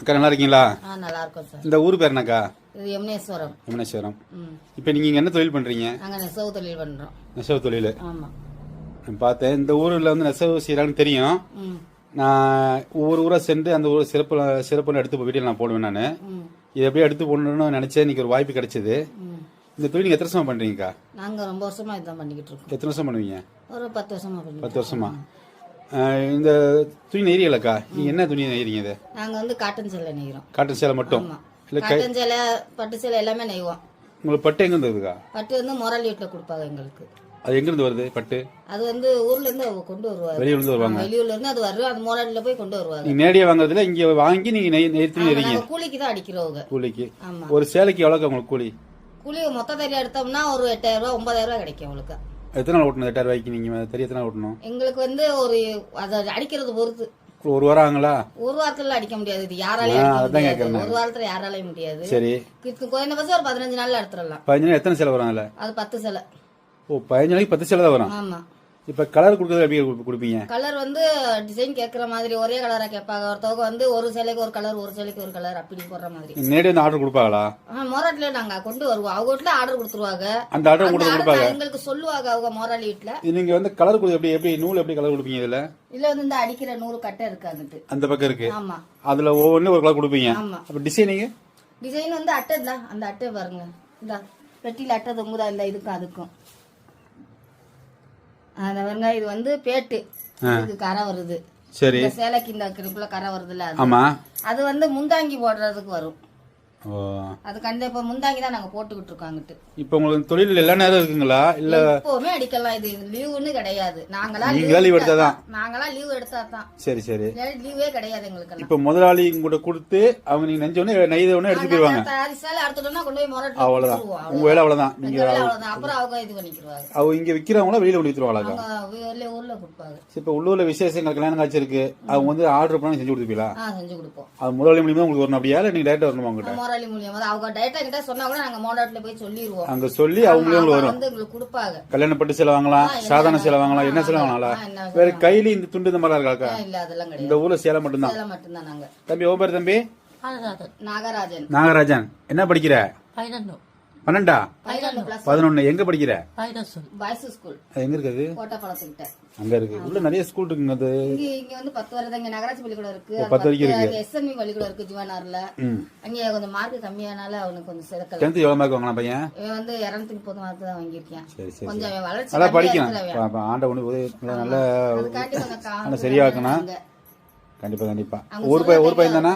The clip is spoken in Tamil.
அக்கா நல்லா இருக்கீங்களா? ஆ நல்லா இருக்கோம் சார். இந்த ஊர் பேர் என்னக்கா? இது யமுனேஸ்வரம் யமுனேஸ்வரம் இப்போ நீங்கள் இங்கே என்ன தொழில் பண்ணுறீங்க நாங்கள் நெசவு தொழில் பண்ணுறோம் நெசவு தொழில். ஆமாம் பார்த்தேன் இந்த ஊரில் வந்து நெசவு செய்கிறாங்கன்னு தெரியும். நான் ஒவ்வொரு ஊராக சென்று அந்த ஊர் சிறப்பு சிறப்புன்னு எடுத்து வீட்டில் நான் போடுவேன் நான். இதை எப்படியே எடுத்து போடணும்னு நினச்சேன் இன்னைக்கு ஒரு வாய்ப்பு கிடைச்சது. இந்த தொழில் நீங்கள் எத்தனை வருஷமா பண்ணுறீங்கக்கா நாங்கள் ரொம்ப வருஷமாக இதுதான் பண்ணிக்கிட்டு இருக்கோம். எத்தனை வருஷம் பண்ணுவீங்க? ஒரு பத்து வருஷமாக பண்ணி பத்து வருஷமா. இந்த துணி நெய்யலக்கா நீங்கள் என்ன துணி நெய்யறீங்க இது? நாங்கள் வந்து காட்டன் சேலை நெய்கிறோம் காட்டன் சேலை மட்டும்? இல்லை காட்டன் சேலை பட்டு சேலை எல்லாமே நெய்வோம். உங்களுக்கு பட்டு எங்கேருந்து வருதுக்கா? பட்டு வந்து மொரல் வீட்டில் கொடுப்பாங்க எங்களுக்கு. அது எங்கேருந்து வருது பட்டு? அது வந்து ஊர்ல இருந்து அவங்க கொண்டு வருவாங்க. வெளியூர்லேருந்து வருவாங்க. வெளியூர்ல இருந்து அது வரும் அது மொரல்ல போய் கொண்டு வருவாங்க. நீங்கள் நேரடியாக வாங்குறதுல இங்கே வாங்கி நீங்கள் நெய் நெய்த்து நெய்றீங்க. கூலிக்கு தான் அடிக்கிறவங்க கூலிக்கு. ஒரு சேலைக்கு எவ்வளோக்கா உங்களுக்கு கூலி? கூலி மொத்த தறியா எடுத்தோம்னா ஒரு எட்டாயிரம் ரூபா ஒன்பதாயிரம் ரூபாய் கிடைக்கும் உங்களுக்கு எத்தனை நாள் ஓட்டணும் எட்டாயிரம் ரூபாய்க்கு நீங்கள் தெரிய எத்தனை நாள் ஓட்டணும்? எங்களுக்கு வந்து ஒரு அதை அடிக்கிறது பொறுத்து. ஒரு வாரம் ஆகுங்களா ஒரு வாரத்துல அடிக்க முடியாது. இது யாராலையும். ஒரு வாரத்துல யாராலையும் முடியாது. சரி. குறைந்தபட்சம் ஒரு பதினஞ்சு நாள்ல எடுத்துடலாம். பதினஞ்சு நாள் எத்தனை சேலை வரும் அதில்? அது பத்து சிலை. ஓ பதினஞ்சு நாளைக்கு பத்து சேலை தான் வரும். ஆமா. இப்போ கலர் கொடுக்குறது எப்படி கொடு- கொடுப்பீங்க? கலர் வந்து டிசைன் கேட்குற மாதிரி ஒரே கலரா கேட்பாங்க. ஒருத்தவங்க வந்து ஒரு சிலைக்கு ஒரு கலர் ஒரு சிலைக்கு ஒரு கலர் அப்படி போடுற மாதிரி. நேரடி வந்து ஆர்டர் கொடுப்பாங்களா? ஆ மொராட்டில நாங்க கொண்டு வருவோம். அவங்க வீட்டுல ஆர்டர் கொடுத்துருவாங்க. அந்த ஆர்டர் அந்த கூட order கொடுப்பாங்க? எங்களுக்கு சொல்லுவாங்க அவங்க மொராலி வீட்டுல நீங்க வந்து கலர் கொடு எப்படி எப்படி நூல் எப்படி கலர் கொடுப்பீங்க இதுல? இதுல வந்து இந்த அடிக்கிற நூறு கட்டை இருக்காங்கட்டு அந்த பக்கம் இருக்கு. ஆமா. அதுல ஒவ்வொன்றும் ஒரு கலர் கொடுப்பீங்க? ஆமா. அப்ப டிசைனிங் டிசைன் வந்து அட்டை தான். அந்த அட்டை பாருங்க. இந்த பெட்டியில அட்டை தொங்குதா இந்த இதுக்கும் அதுக்கும். அந்த பாருங்க இது வந்து பேட்டு. இதுக்கு கரை வருது. சரி. இந்த சேலைக்கு இந்த கிருப்புல கரை வருதுல்ல அது. ஆமா. அது வந்து முந்தாங்கி போடுறதுக்கு வரும். அது கண்டிப்பா இப்ப முந்தாங்கி தான் நாங்க போட்டுக்கிட்டு இருக்கோங்கிட்டு இப்போ உங்களுக்கு தொழில் எல்லா நேரம் இருக்குங்களா? இல்ல எப்பவுமே அடிக்கலாம். இது லீவுன்னு கிடையாது. நாங்களா நீங்களா leave எடுத்தாதான்? நாங்களா லீவ் எடுத்தா தான் சரி. சரி லீவே கிடையாது எங்களுக்கெல்லாம். இப்போ முதலாளி கூட கொடுத்து அவங்க நீங்க நெஞ்ச உடனே நெய்த உடனே எடுத்து போயிருவாங்க அது சேலை அடுத்துட்டோம்னா கொண்டு போய் முரட்டு அவ்வளவுதான். உங்க வேலை அவ்வளவுதான். நீங்க அவ்வளவுதான். அப்புறம் அவங்க இது பண்ணிக்கிடுவாங்க அவங்க இங்க விக்கிறவங்கள வெளியில கொண்டு வித்துருவாங்க அவங்க ஊர்ல கொடுப்பாங்க. இப்போ உள்ளூர்ல விசேஷங்கள் கல்யாணம் காட்சி இருக்கு. அவங்க வந்து ஆர்டர் பண்ணி செஞ்சு கொடுத்துப்பீங்களா ஆ செஞ்சு கொடுப்போம். அது முதலாளி மூலியமா உங்களுக்கு வரணும் அப்படியா? இல்ல நீங்க டேரக்டா வரணுமா உங்ககிட்ட? மோராளி மூலியமா. தான் அவங்க டைரக்டா கிட்ட சொன்னா கூட நாங்க மோடாட்ல போய் சொல்லிடுவோம் அங்க சொல்லி அவங்களே உங்களுக்கு வரும் வந்து எங்களுக்கு கொடுப்பாங்க. கல்யாண பட்டு சேலை வாங்கலாம் சாதாரண சேலை வாங்கலாம் என்ன சேலை வாங்கலாம். வேற கையில இந்த துண்டு இந்த மாதிரி இருக்காக்கா இல்ல அதெல்லாம் கிடையாது. இந்த ஊர்ல சேலை மட்டும்தான்? சேலை மட்டும்தான் நாங்க. தம்பி ஓ பேர் தம்பி? நாகராஜன். நாகராஜன். என்ன படிக்கிற? பைனன்னு பன்னெண்டா? பதினொன்னு. எங்க படிக்கிற? ஸ்கூல் அது எங்க இருக்குது? அங்க இருக்கு உள்ள நிறைய ஸ்கூல் இருக்குங்க அது. இங்க இங்க வந்து பத்து வரை இங்க நகராட்சி பள்ளிக்கூடம் இருக்கு. பத்து வரைக்கும் இருக்கு. எஸ்எம்இ பள்ளிக்கூடம் இருக்கு ஜுவனார்ல அங்க கொஞ்சம் மார்க் கம்மியானால அவனுக்கு கொஞ்சம் சிறக்கல டென்த் எவ்வளவு மார்க் வாங்கலாம் பையன்? இவன் வந்து இருநூத்தி முப்பது மார்க் தான் வாங்கியிருக்கான். சரி சரி கொஞ்சம் வளர்ச்சி நல்லா படிக்கணும் ஆண்ட ஒண்ணு உதவி நல்ல சரியாக்கணும். கண்டிப்பா கண்டிப்பா. ஒரு பையன் ஒரு பையன் தானே?